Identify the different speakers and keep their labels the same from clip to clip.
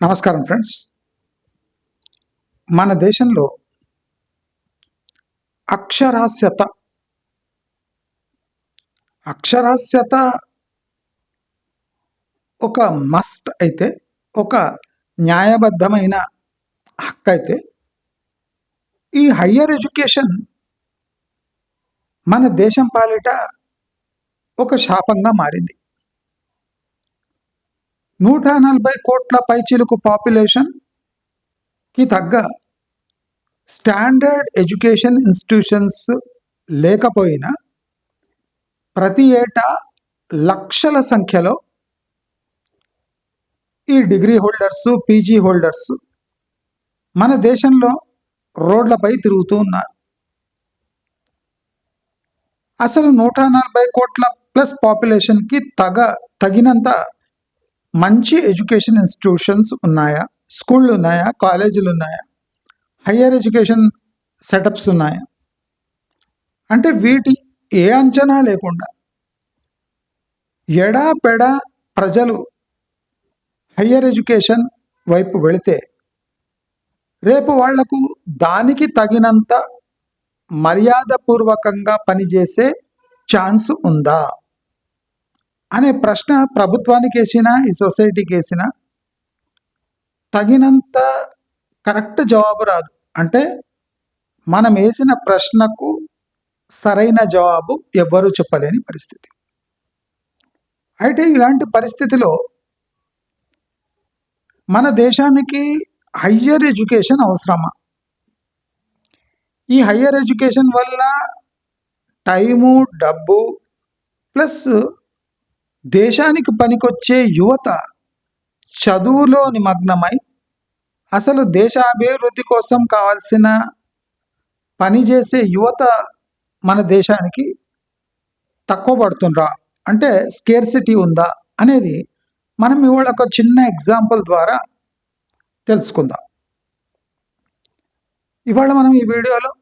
Speaker 1: నమస్కారం ఫ్రెండ్స్. మన దేశంలో అక్షరాస్యత అక్షరాస్యత ఒక మస్ట్ అయితే ఒక న్యాయబద్ధమైన హక్కు అయితే ఈ హయ్యర్ ఎడ్యుకేషన్ మన దేశం పాలిట ఒక శాపంగా మారింది. నూట నలభై కోట్ల పైచిలుకు పాపులేషన్కి తగ్గ స్టాండర్డ్ ఎడ్యుకేషన్ ఇన్స్టిట్యూషన్స్ లేకపోయినా ప్రతి ఏటా లక్షల సంఖ్యలో ఈ డిగ్రీ హోల్డర్స్ పీజీ హోల్డర్స్ మన దేశంలో రోడ్లపై తిరుగుతూ ఉన్నారు. అసలు నూట నలభై కోట్ల ప్లస్ పాపులేషన్కి తగ తగినంత మంచి ఎడ్యుకేషన్ ఇన్స్టిట్యూషన్స్ ఉన్నాయా? స్కూళ్ళు ఉన్నాయా కాలేజీలు ఉన్నాయా హయ్యర్ ఎడ్యుకేషన్ సెటప్స్ ఉన్నాయా? అంటే వీటి ఏ అంచనా లేకుండా ఎడాపెడ ప్రజలు హయ్యర్ ఎడ్యుకేషన్ వైపు వెళితే రేపు వాళ్ళకు దానికి తగినంత మర్యాదపూర్వకంగా పనిచేసే ఛాన్స్ ఉందా? అనే ప్రశ్న ప్రభుత్వానికి వేసిన ఈ సొసైటీకి వేసిన తగినంత కరెక్ట్ జవాబు రాదు. అంటే మనం వేసిన ప్రశ్నకు సరైన జవాబు ఎవ్వరూ చెప్పలేని పరిస్థితి. అయితే ఇలాంటి పరిస్థితిలో మన దేశానికి హయ్యర్ ఎడ్యుకేషన్ అవసరమా? ఈ హయ్యర్ ఎడ్యుకేషన్ వల్ల టైము డబ్బు ప్లస్ దేశానికి పనికొచ్చే యువత చదువులో నిమగ్నమై అసలు దేశ అభివృద్ధి కోసం కావాల్సిన పనిచేసే యువత మన దేశానికి తక్కువ పడుతుండ్రా? అంటే స్కేర్సిటీ ఉందా అనేది మనం ఇవాళ ఒక చిన్న ఎగ్జాంపుల్ ద్వారా తెలుసుకుందాం. ఇవాళ మనం ఈ వీడియోలో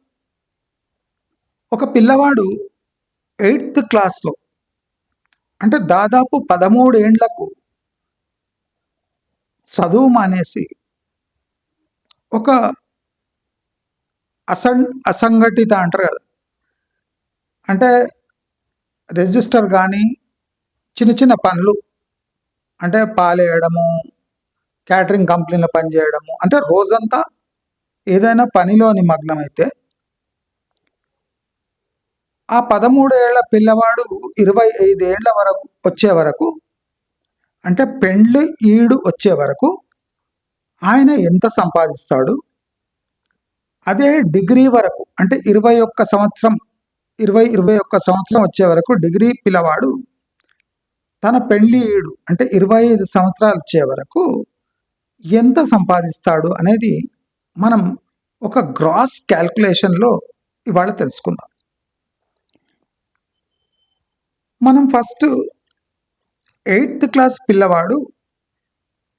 Speaker 1: ఒక పిల్లవాడు ఎయిత్ క్లాస్లో అంటే దాదాపు పదమూడేండ్లకు చదువు మానేసి ఒక అసం అసంఘటిత అంటారు కదా. అంటే రిజిస్టర్ కానీ చిన్న చిన్న పనులు అంటే పాలేయడము క్యాటరింగ్ కంపెనీలో పనిచేయడము అంటే రోజంతా ఏదైనా పనిలో నిమగ్నమైతే ఆ పదమూడేళ్ళ పిల్లవాడు ఇరవై ఐదేళ్ళ వరకు వచ్చే వరకు అంటే పెండ్లి ఈడు వచ్చే వరకు ఆయన ఎంత సంపాదిస్తాడు? అదే డిగ్రీ వరకు అంటే ఇరవై ఒక్క సంవత్సరం ఇరవై ఇరవై ఒక్క సంవత్సరం వచ్చే వరకు డిగ్రీ పిల్లవాడు తన పెళ్ళి ఈడు అంటే ఇరవై ఐదు సంవత్సరాలు వచ్చే వరకు ఎంత సంపాదిస్తాడు అనేది మనం ఒక గ్రాస్ క్యాల్కులేషన్లో ఇవాళ తెలుసుకుందాం. మనం ఫస్ట్ ఎయిత్ క్లాస్ పిల్లవాడు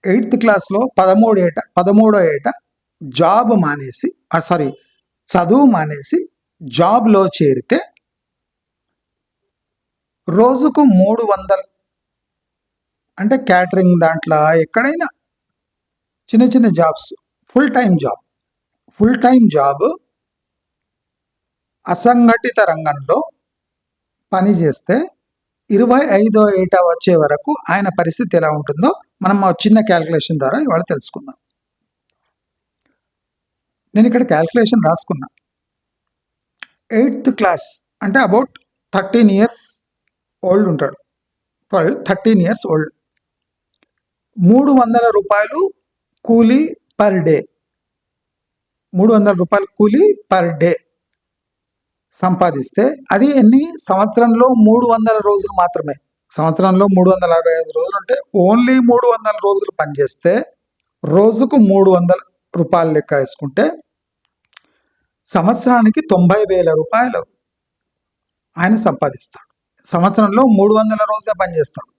Speaker 1: ఎయిత్ క్లాస్లో పదమూడు ఏట పదమూడో ఏట జాబ్ మానేసి సారీ చదువు మానేసి జాబ్లో చేరితే రోజుకు మూడు వందలు అంటే క్యాటరింగ్ దాంట్లో ఎక్కడైనా చిన్న చిన్న jobs full time job full time job అసంఘటిత రంగంలో పని చేస్తే ఇరవై ఐదో ఏటా వచ్చే వరకు ఆయన పరిస్థితి ఎలా ఉంటుందో మనం మా చిన్న క్యాల్కులేషన్ ద్వారా ఇవాళ తెలుసుకుందాం. నేను ఇక్కడ క్యాల్కులేషన్ రాసుకున్నా. ఎయిత్ క్లాస్ అంటే అబౌట్ థర్టీన్ ఇయర్స్ ఓల్డ్ ఉంటాడు. Twelve thirteen years old. మూడు వందల రూపాయలు కూలీ పర్ డే. మూడు వందల రూపాయలు కూలీ పర్ డే. సంపాదిస్తే అది ఎన్ని? సంవత్సరంలో మూడు వందల రోజులు మాత్రమే. సంవత్సరంలో మూడు వందల అరవై ఐదు రోజులు అంటే ఓన్లీ మూడు వందల రోజులు పనిచేస్తే రోజుకు మూడు వందల రూపాయలు లెక్క వేసుకుంటే సంవత్సరానికి తొంభై వేల రూపాయలు ఆయన సంపాదిస్తాడు. సంవత్సరంలో మూడు వందల రోజే పనిచేస్తాడు.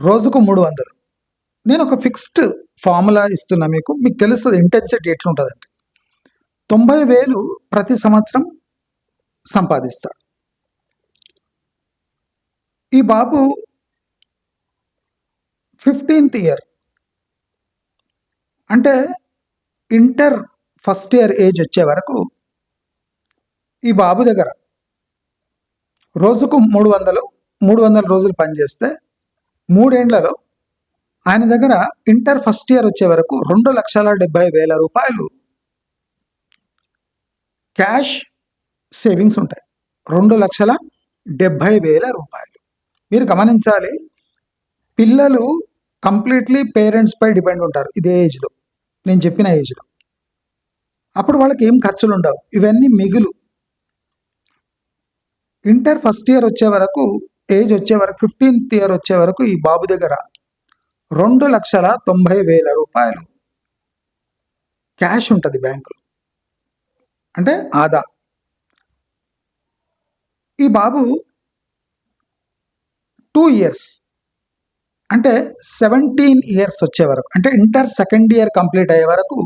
Speaker 1: రోజుకు మూడు వందలు నేను ఒక ఫిక్స్డ్ ఫార్ములా ఇస్తున్నా మీకు. మీకు తెలుస్తుంది ఇంటెన్సిటీ ఎట్లుంటుందండి తొంభై వేలు ప్రతి సంవత్సరం సంపాదిస్తాడు. ఈ బాబు ఫిఫ్టీన్త్ ఇయర్. అంటే ఇంటర్ ఫస్ట్ ఇయర్ ఏజ్ వచ్చే వరకు ఈ బాబు దగ్గర రోజుకు మూడు వందలు మూడు వందల రోజులు పనిచేస్తే మూడేండ్లలో ఆయన దగ్గర ఇంటర్ ఫస్ట్ ఇయర్ వచ్చే వరకు రెండు లక్షల డెబ్బై వేల రూపాయలు క్యాష్ సేవింగ్స్ ఉంటాయి. రెండు లక్షల డెబ్భై వేల రూపాయలు. మీరు గమనించాలి పిల్లలు కంప్లీట్లీ పేరెంట్స్పై డిపెండ్ ఉంటారు ఇదే ఏజ్లో. నేను చెప్పిన ఏజ్లో. అప్పుడు వాళ్ళకి ఏం ఖర్చులు ఉండవు. ఇవన్నీ మిగులు. ఇంటర్ ఫస్ట్ ఇయర్ వచ్చే వరకు ఏజ్ వచ్చే వరకు ఫిఫ్టీన్త్ ఇయర్ వచ్చే వరకు ఈ బాబు దగ్గర రెండు లక్షల తొంభై వేల రూపాయలు క్యాష్ ఉంటుంది బ్యాంకులో. అంటే ఆదా. ఈ బాబు టూ ఇయర్స్ అంటే సెవెంటీన్ ఇయర్స్ వచ్చే వరకు అంటే ఇంటర్ సెకండ్ ఇయర్ కంప్లీట్ అయ్యే వరకు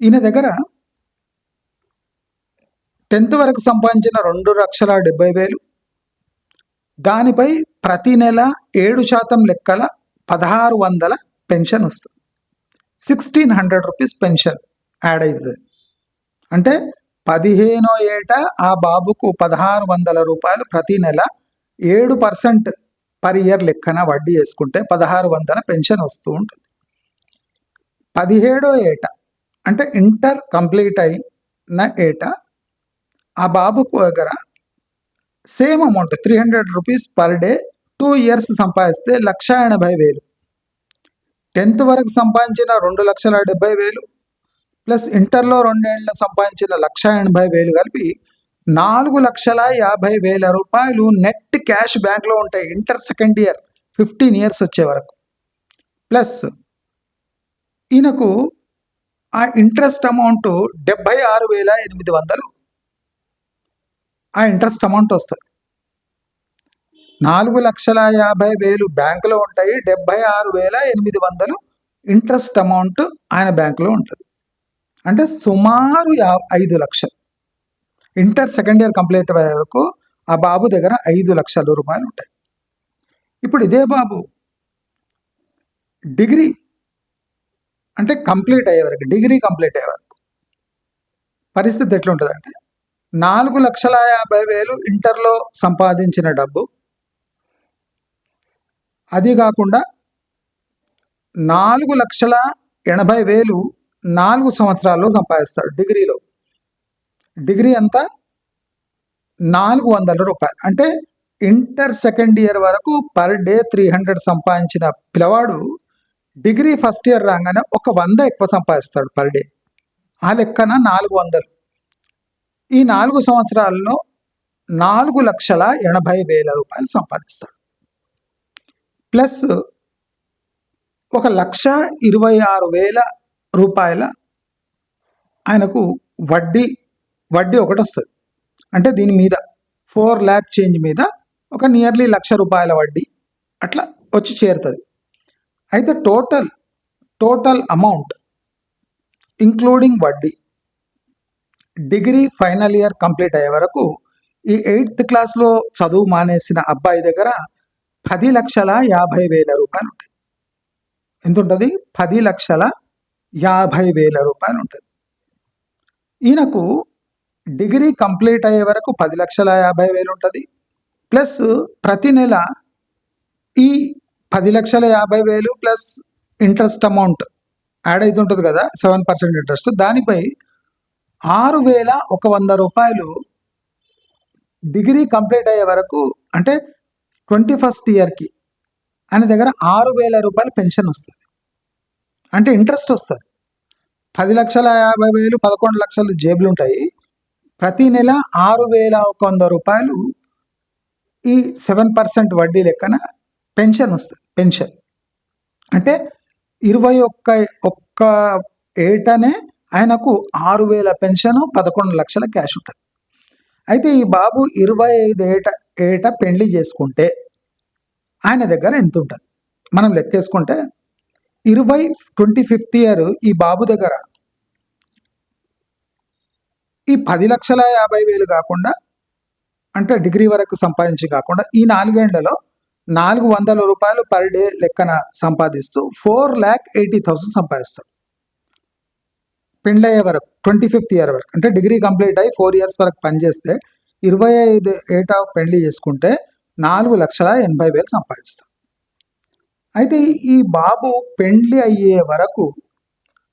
Speaker 1: ఈయన దగ్గర టెన్త్ వరకు సంపాదించిన రెండు లక్షల డెబ్బై వేలు దానిపై ప్రతి నెల ఏడు శాతం లెక్కల పదహారు వందల పెన్షన్ వస్తుంది. Sixteen hundred rupees pension add అవుతుంది అంటే పదిహేనో ఏట ఆ బాబుకు పదహారు వందల రూపాయలు ప్రతి నెల ఏడు పర్సెంట్ పర్ ఇయర్ లెక్కన వడ్డీ వేసుకుంటే పదహారు వందల పెన్షన్ వస్తూ ఉంటుంది. పదిహేడో ఏట అంటే ఇంటర్ కంప్లీట్ అయిన ఏట ఆ బాబుకు దగ్గర same amount three hundred rupees per day two years సంపాదిస్తే లక్ష ఎనభై వేలు. టెన్త్ వరకు సంపాదించిన రెండు లక్షల డెబ్బై వేలు. ప్లస్ ఇంటర్లో రెండేళ్ళ సంపాదించిన లక్ష ఎనభై వేలు కలిపి నాలుగు లక్షల యాభై వేల రూపాయలు నెట్ క్యాష్ బ్యాంక్లో ఉంటాయి inter second year fifteen years వచ్చే వరకు. ప్లస్ ఈయనకు ఆ ఇంట్రెస్ట్ అమౌంట్ డెబ్బై ఆరు వేల ఎనిమిది వందలు ఆ ఇంట్రెస్ట్ అమౌంట్ వస్తుంది. నాలుగు లక్షల యాభై వేలు బ్యాంకులో ఉంటాయి డెబ్బై ఆరు వేల ఎనిమిది వందలు ఇంట్రెస్ట్ అమౌంట్ ఆయన బ్యాంకులో ఉంటుంది. అంటే సుమారు యా ఐదు లక్షలు. ఇంటర్ సెకండ్ ఇయర్ కంప్లీట్ అయ్యే వరకు ఆ బాబు దగ్గర ఐదు లక్షల రూపాయలు ఉంటాయి. ఇప్పుడు ఇదే బాబు డిగ్రీ అంటే కంప్లీట్ అయ్యే వరకు డిగ్రీ కంప్లీట్ అయ్యే వరకు పరిస్థితి ఎట్లుంటుందంటే నాలుగు లక్షల యాభై వేలు ఇంటర్లో సంపాదించిన డబ్బు. అది కాకుండా నాలుగు లక్షల ఎనభై వేలు నాలుగు సంవత్సరాల్లో సంపాదిస్తాడు డిగ్రీలో. డిగ్రీ అంతా నాలుగు వందల రూపాయలు. అంటే ఇంటర్ సెకండ్ ఇయర్ వరకు పర్ డే త్రీ హండ్రెడ్ సంపాదించిన పిల్లవాడు డిగ్రీ ఫస్ట్ ఇయర్ రాగానే ఒక వంద ఎక్కువ సంపాదిస్తాడు పర్ డే. ఆ లెక్కన నాలుగు వందలు. ఈ నాలుగు సంవత్సరాల్లో నాలుగు లక్షల ఎనభై వేల రూపాయలు సంపాదిస్తాడు. ప్లస్ ఒక లక్ష ఇరవై ఆరు వేల రూపాయల ఆయనకు వడ్డీ వడ్డీ ఒకటి వస్తుంది. అంటే దీని మీద ఫోర్ ల్యాక్ చేంజ్ మీద ఒక నియర్లీ లక్ష రూపాయల వడ్డీ అట్లా వచ్చి చేరుతుంది. అయితే టోటల్ టోటల్ అమౌంట్ ఇంక్లూడింగ్ వడ్డీ డిగ్రీ ఫైనల్ ఇయర్ కంప్లీట్ అయ్యే వరకు ఈ ఎయిత్ క్లాస్లో చదువు మానేసిన అబ్బాయి దగ్గర పది లక్షల యాభై వేల రూపాయలు ఉంటాయి. ఎంత ఉంటుంది పది లక్షల యాభై వేల రూపాయలు ఉంటుంది. ఈయనకు డిగ్రీ కంప్లీట్ అయ్యే వరకు పది లక్షల యాభై వేలు ఉంటుంది. ప్లస్ ప్రతి నెల ఈ పది లక్షల యాభై వేలు ప్లస్ ఇంట్రెస్ట్ అమౌంట్ యాడ్ అవుతుంటుంది కదా సెవెన్ పర్సెంట్ ఇంట్రెస్ట్. దానిపై ఆరు వేల ఒక వంద రూపాయలు డిగ్రీ కంప్లీట్ అయ్యే వరకు అంటే ట్వంటీ ఫస్ట్ ఇయర్కి ఆయన దగ్గర ఆరు వేల రూపాయలు పెన్షన్ వస్తుంది. అంటే ఇంట్రెస్ట్ వస్తుంది. పది లక్షల యాభై వేలు పదకొండు లక్షలు జేబులు ఉంటాయి ప్రతి నెల ఆరు వేల ఒక వంద రూపాయలు ఈ సెవెన్ పర్సెంట్ వడ్డీ లెక్కన పెన్షన్ వస్తుంది పెన్షన్. అంటే ఇరవై ఒక్క ఒక్క ఏటనే ఆయనకు ఆరు వేల పెన్షన్ పదకొండు లక్షల క్యాష్ ఉంటుంది. అయితే ఈ బాబు ఇరవై ఐదు ఏట ఏట పెళ్ళి చేసుకుంటే ఆయన దగ్గర ఎంత ఉంటుంది? మనం లెక్కేసుకుంటే ఇరవై ట్వంటీ ఫిఫ్త్ ఇయర్ ఈ బాబు దగ్గర. ఈ పది లక్షల యాభై వేలు కాకుండా అంటే డిగ్రీ వరకు సంపాదించి కాకుండా ఈ నాలుగేళ్ళలో నాలుగు వందల రూపాయలు పర్ డే లెక్కన సంపాదిస్తూ ఫోర్ ల్యాక్ ఎయిటీ థౌసండ్ సంపాదిస్తాడు. పెళ్ళయ్యే వరకు ట్వంటీ ఫిఫ్త్ ఇయర్ వరకు అంటే డిగ్రీ కంప్లీట్ అయ్యి ఫోర్ ఇయర్స్ వరకు పనిచేస్తే ఇరవై ఐదు ఏటా పెళ్ళి చేసుకుంటే నాలుగు లక్షల ఎనభై వేలు సంపాదిస్తాం అయితే ఈ బాబు పెళ్ళి అయ్యే వరకు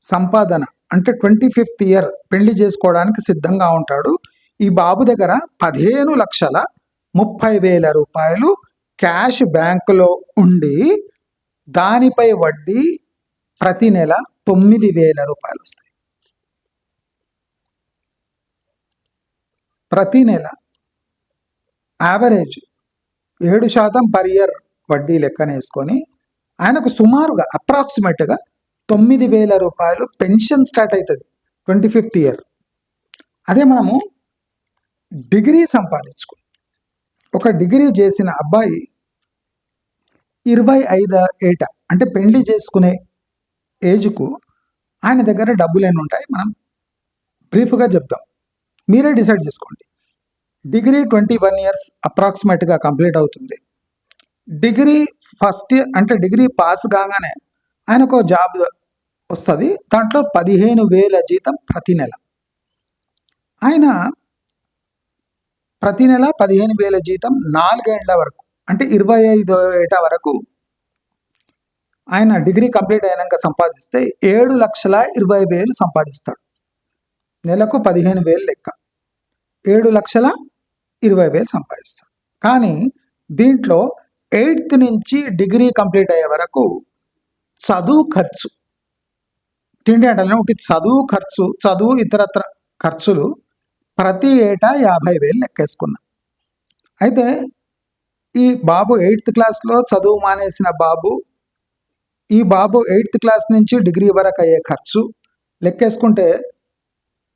Speaker 1: సంపాదన అంటే ట్వంటీ ఫిఫ్త్ ఇయర్ పెళ్ళి చేసుకోవడానికి సిద్ధంగా ఉంటాడు. ఈ బాబు దగ్గర పదిహేను లక్షల ముప్పై వేల రూపాయలు క్యాష్ బ్యాంకులో ఉండి దానిపై వడ్డీ ప్రతి నెల తొమ్మిది వేల రూపాయలు వస్తాయి. ప్రతి నెల యావరేజ్ ఏడు శాతం పర్ ఇయర్ వడ్డీ లెక్కన వేసుకొని ఆయనకు సుమారుగా అప్రాక్సిమేట్గా తొమ్మిది వేల రూపాయలు పెన్షన్ స్టార్ట్ అవుతుంది ట్వంటీ ఫిఫ్త్ ఇయర్. అదే మనము డిగ్రీ సంపాదించుకో ఒక డిగ్రీ చేసిన అబ్బాయి ఇరవై ఐదు ఏట అంటే పెళ్ళి చేసుకునే ఏజ్కు ఆయన దగ్గర డబ్బులు ఎన్ని ఉంటాయి మనం బ్రీఫ్గా చెప్తాం మీరే డిసైడ్ చేసుకోండి. డిగ్రీ ట్వంటీ వన్ ఇయర్స్ అప్రాక్సిమేట్గా కంప్లీట్ అవుతుంది. డిగ్రీ ఫస్ట్ ఇయర్ అంటే డిగ్రీ పాస్ కాగానే ఆయనకు జాబ్ వస్తుంది. దాంట్లో పదిహేను వేల జీతం ప్రతి నెల. ఆయన ప్రతి నెల పదిహేను వేల జీతం నాలుగేళ్ళ వరకు అంటే ఇరవై ఐదో ఏట వరకు ఆయన డిగ్రీ కంప్లీట్ అయినాక సంపాదిస్తే ఏడు లక్షల ఇరవై వేలు సంపాదిస్తాడు. నెలకు పదిహేను వేలు లెక్క. ఏడు లక్షల ఇరవై వేలు సంపాదిస్తాడు. కానీ దీంట్లో ఎయిత్ నుంచి డిగ్రీ కంప్లీట్ అయ్యే వరకు చదువు ఖర్చు. తిండి అంటే ఒకటి చదువు ఖర్చు చదువు ఇతరత్ర ఖర్చులు ప్రతి ఏటా యాభై వేలు లెక్కేసుకున్నా. అయితే ఈ బాబు ఎయిత్ క్లాస్లో చదువు మానేసిన బాబు ఈ బాబు ఎయిత్ క్లాస్ నుంచి డిగ్రీ వరకు అయ్యే ఖర్చు లెక్కేసుకుంటే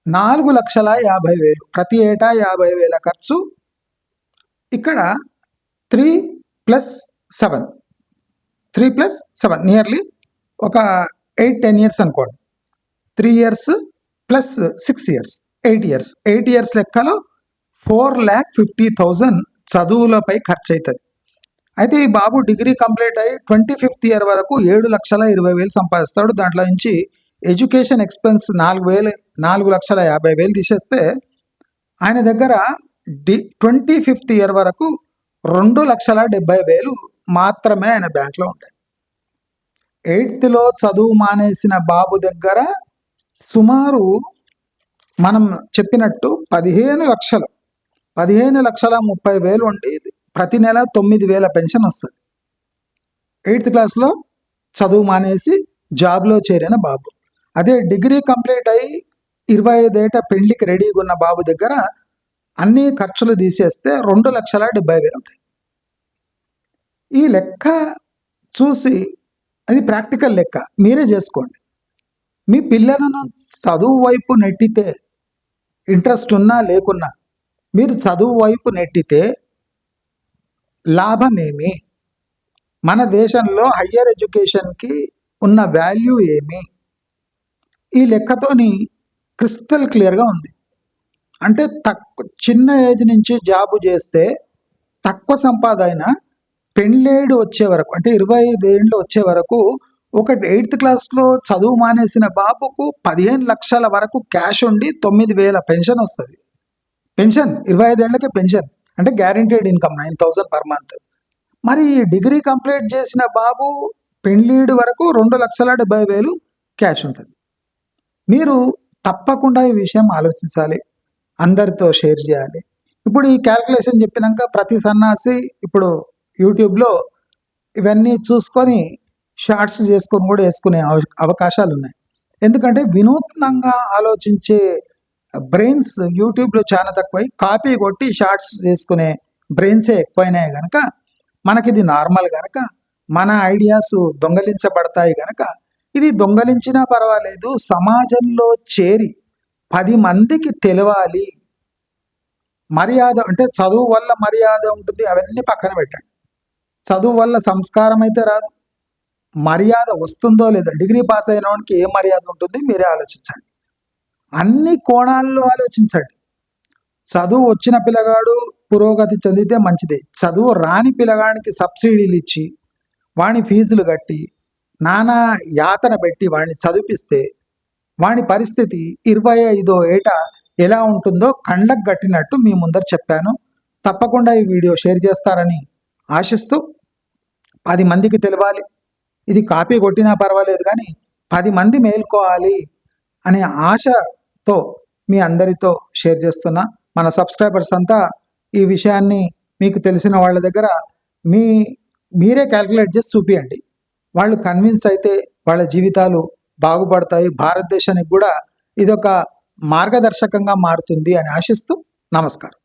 Speaker 1: నాలుగు లక్షల యాభై వేలు ప్రతి ఏటా యాభై వేల ఖర్చు. ఇక్కడ three plus seven three plus seven nearly ఒక ఎయిట్ టెన్ ఇయర్స్ అనుకోండి. Three years plus six years eight years eight years లెక్కలో ఫోర్ ల్యాక్ ఫిఫ్టీ థౌజండ్ చదువులపై ఖర్చు అవుతుంది అయితే ఈ బాబు డిగ్రీ కంప్లీట్ అయ్యి ట్వంటీ ఫిఫ్త్ ఇయర్ వరకు ఏడు లక్షల ఇరవై వేలు సంపాదిస్తాడు. దాంట్లో నుంచి ఎడ్యుకేషన్ ఎక్స్పెన్స్ నాలుగు వేలు నాలుగు లక్షల యాభై వేలు తీసేస్తే ఆయన దగ్గర డి ట్వంటీ ఫిఫ్త్ ఇయర్ వరకు రెండు లక్షల డెబ్బై వేలు మాత్రమే ఆయన బ్యాంక్లో ఉంటాయి. ఎయిత్లో చదువు మానేసిన బాబు దగ్గర సుమారు మనం చెప్పినట్టు పదిహేను లక్షలు పదిహేను లక్షల ముప్పై వేలు ఉండేది. ప్రతి నెల తొమ్మిది వేల పెన్షన్ వస్తుంది. ఎయిత్ క్లాస్లో చదువు మానేసి జాబ్లో చేరిన బాబు. అదే డిగ్రీ కంప్లీట్ అయ్యి ఇరవై ఐదేట పెళ్ళికి రెడీగా ఉన్న బాబు దగ్గర అన్ని ఖర్చులు తీసేస్తే రెండు లక్షల డెబ్బై వేలు ఉంటాయి. ఈ లెక్క చూసి అది ప్రాక్టికల్ లెక్క మీరే చేసుకోండి. మీ పిల్లలను చదువు వైపు నెట్టితే ఇంట్రెస్ట్ ఉన్నా లేకున్నా మీరు చదువు వైపు నెట్టితే లాభమేమి? మన దేశంలో హయ్యర్ ఎడ్యుకేషన్కి ఉన్న వాల్యూ ఏమి? ఈ లెక్కతోని క్రిస్టల్ క్లియర్గా ఉంది. అంటే తక్కువ చిన్న ఏజ్ నుంచి జాబు చేస్తే తక్కువ సంపాదన పెళ్ళేడు వచ్చే వరకు అంటే ఇరవై ఐదేళ్ళు వచ్చే వరకు ఒక ఎయిత్ క్లాస్లో చదువు మానేసిన బాబుకు పదిహేను లక్షల వరకు క్యాష్ ఉండి తొమ్మిది వేల పెన్షన్ వస్తుంది. పెన్షన్ ఇరవై ఐదేళ్ళకే పెన్షన్ అంటే guaranteed income nine thousand per month. మరి ఈ డిగ్రీ కంప్లీట్ చేసిన బాబు పెళ్ళీడు వరకు రెండు లక్షల డెబ్బై వేలు క్యాష్ ఉంటుంది. మీరు తప్పకుండా ఈ విషయం ఆలోచించాలి. అందరితో షేర్ చేయాలి. ఇప్పుడు ఈ క్యాల్కులేషన్ చెప్పినాక ప్రతి సన్నాసి ఇప్పుడు యూట్యూబ్లో ఇవన్నీ చూసుకొని షార్ట్స్ చేసుకొని కూడా వేసుకునే అవ- అవకాశాలు ఉన్నాయి ఎందుకంటే వినూత్నంగా ఆలోచించే బ్రెయిన్స్ యూట్యూబ్లో చాలా తక్కువై కాపీ కొట్టి షార్ట్స్ చేసుకునే బ్రెయిన్సే ఎక్కువైనాయి కనుక మనకిది నార్మల్ కనుక మన ఐడియాస్ దొంగలించబడతాయి కనుక ఇది దొంగలించినా పర్వాలేదు సమాజంలో చేరి పది మందికి తెలవాలి. మర్యాద అంటే చదువు వల్ల మర్యాద ఉంటుంది. అవన్నీ పక్కన పెట్టండి. చదువు వల్ల సంస్కారం అయితే రాదు. మర్యాద వస్తుందో లేదో డిగ్రీ పాస్ అయిన వాడికి ఏ మర్యాద ఉంటుంది మీరే ఆలోచించండి. అన్ని కోణాల్లో ఆలోచించండి. చదువు వచ్చిన పిల్లగాడు పురోగతి చెందితే మంచిదే. చదువు రాని పిల్లగాడికి సబ్సిడీలు ఇచ్చి వాని ఫీజులు కట్టి నానా యాతన పెట్టి వాడిని చదివిపిస్తే వాని పరిస్థితి ఇరవై ఐదో ఏట ఎలా ఉంటుందో కండకు కట్టినట్టు మీ ముందర చెప్పాను. తప్పకుండా ఈ వీడియో షేర్ చేస్తారని ఆశిస్తూ పది మందికి తెలవాలి. ఇది కాపీ కొట్టినా పర్వాలేదు కానీ పది మంది మేల్కోవాలి అనే ఆశతో మీ అందరితో షేర్ చేస్తున్నా. మన సబ్స్క్రైబర్స్ అంతా ఈ విషయాన్ని మీకు తెలిసిన వాళ్ళ దగ్గర మీ మీరే క్యాల్కులేట్ చేసి చూపియండి. వాళ్ళు కన్విన్స్ అయితే వాళ్ళ జీవితాలు బాగుపడతాయి. భారతదేశానికి కూడా ఇదొక మార్గదర్శకంగా మారుతుంది అని ఆశిస్తూ నమస్కారం.